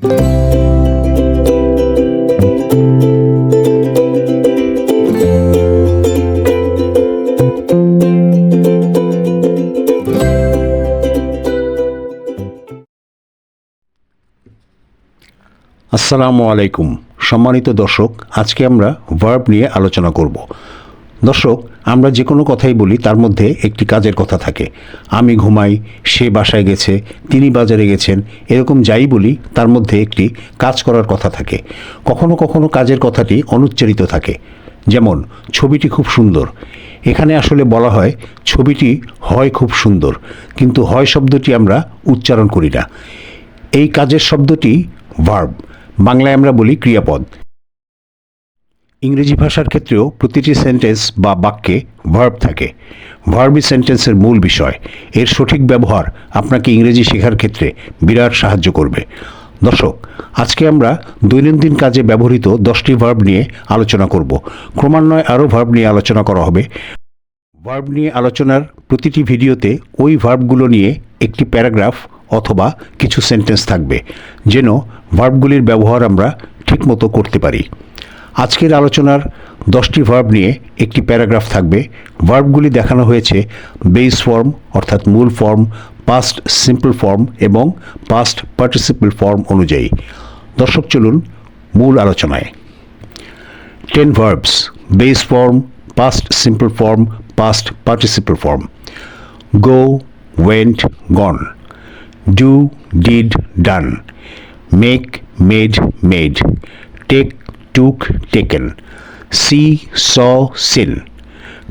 আসসালামু আলাইকুম। সম্মানিত দর্শক আজকে আমরা ভার্ব নিয়ে আলোচনা করব। দর্শক, আমরা যে কোনো কথাই বলি, তার মধ্যে একটি কাজের কথা থাকে। আমি ঘুমাই, সে বাসায় গেছে, তিনি বাজারে গেছেন, এরকম যাই বলি, তার মধ্যে একটি কাজ করার কথা থাকে। কখনো কখনো কাজের কথাটি অনুচ্চারিত থাকে। যেমন, ছবিটি খুব সুন্দর। এখানে আসলে বলা হয়, ছবিটি হয় খুব সুন্দর, কিন্তু হয় শব্দটি আমরা উচ্চারণ করি না। এই কাজের শব্দটি ভার্ব। বাংলায় আমরা বলি ক্রিয়াপদ। ইংরেজি ভাষার ক্ষেত্রেও প্রতিটি সেন্টেন্স বা বাক্যে ভার্ব থাকে। ভার্বই সেন্টেন্সের মূল বিষয়। এর সঠিক ব্যবহার আপনাকে ইংরেজি শেখার ক্ষেত্রে বিরাট সাহায্য করবে। দর্শক, আজকে আমরা দৈনন্দিন কাজে ব্যবহৃত দশটি ভার্ব নিয়ে আলোচনা করব। ক্রমান্বয়ে আরও ভার্ব নিয়ে আলোচনা করা হবে। ভার্ব নিয়ে আলোচনার প্রতিটি ভিডিওতে ওই ভার্বগুলো নিয়ে একটি প্যারাগ্রাফ অথবা কিছু সেন্টেন্স থাকবে, যেন ভার্বগুলির ব্যবহার আমরা ঠিকমতো করতে পারি। আজকের আলোচনার দশটি ভার্ব নিয়ে একটি প্যারাগ্রাফ থাকবে। ভার্বগুলি দেখানো হয়েছে বেস ফর্ম অর্থাৎ মূল ফর্ম পাস্ট সিম্পল ফর্ম এবং পাস্ট পার্টিসিপল ফর্ম অনুযায়ী। দর্শক, চলুন মূল আলোচনায়। 10 verbs, base form past simple form past participle form go went gone do did done make made made take took taken. See saw seen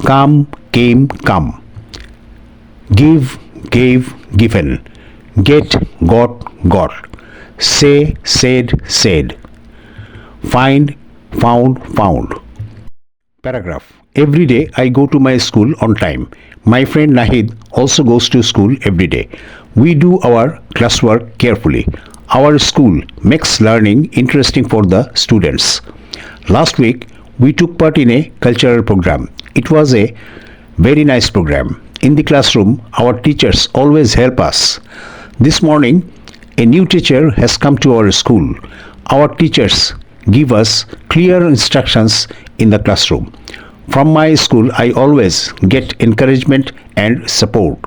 come came come. Give gave given. Get got got. Say said said. Find found found. Paragraph. Every day i go to my school on time. My friend nahid also goes to school every day. We do our classwork carefully our school makes learning interesting for the students last week we took part in a cultural program it was a very nice program in the classroom our teachers always help us this morning a new teacher has come to our school. Our teachers give us clear instructions in the classroom. From my school, I always get encouragement and support.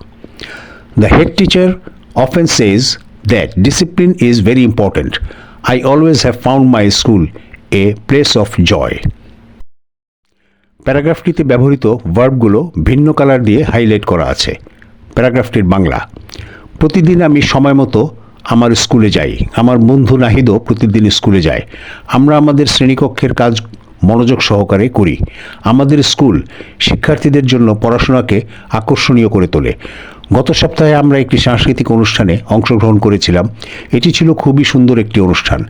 The head teacher often says that discipline is very important. I always have found my school a place of joy. প্যারাগ্রাফটিতে ব্যবহৃত ভার্বগুলো ভিন্ন colour দিয়ে highlight করা আছে। প্যারাগ্রাফটির বাংলা। প্রতিদিন আমি সময় মতো আমার স্কুলে যাই। আমার বন্ধু নাহিদও প্রতিদিন স্কুলে যায়। আমরা আমাদের শ্রেণীকক্ষের কাজ মনোযোগ সহকারে করি। আমাদের স্কুল শিক্ষার্থীদের জন্য পড়াশোনাকে আকর্ষণীয় করে তোলে। গত সপ্তাহে আমরা একটি সাংস্কৃতিক অনুষ্ঠানে অংশগ্রহণ করেছিলাম। এটি ছিল খুবই সুন্দর একটি অনুষ্ঠান।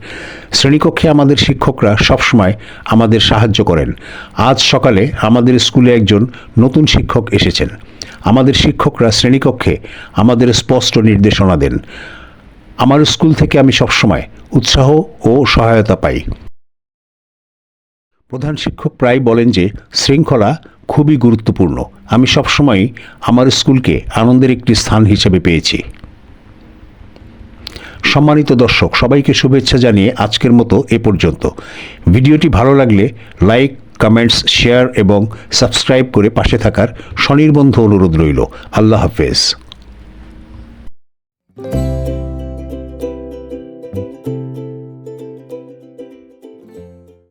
শ্রেণীকক্ষে আমাদের শিক্ষকরা সবসময় আমাদের সাহায্য করেন। আজ সকালে আমাদের স্কুলে একজন নতুন শিক্ষক এসেছেন। আমাদের শিক্ষকরা শ্রেণীকক্ষে আমাদের স্পষ্ট নির্দেশনা দেন। আমার স্কুল থেকে আমি সবসময় উৎসাহ ও সহায়তা পাই। প্রধান শিক্ষক প্রায় বলেন যে, শৃঙ্খলা খুবই গুরুত্বপূর্ণ। আমি সবসময় আমার স্কুলকে আনন্দের একটি স্থান হিসেবে পেয়েছি। সম্মানিত দর্শক, সবাইকে শুভেচ্ছা জানিয়ে আজকের মতো এ পর্যন্ত। ভিডিওটি ভালো লাগলে লাইক, কমেন্টস, শেয়ার এবং সাবস্ক্রাইব করে পাশে থাকার স্বনির্বন্ধ অনুরোধ রইল। আল্লাহ হাফেজ।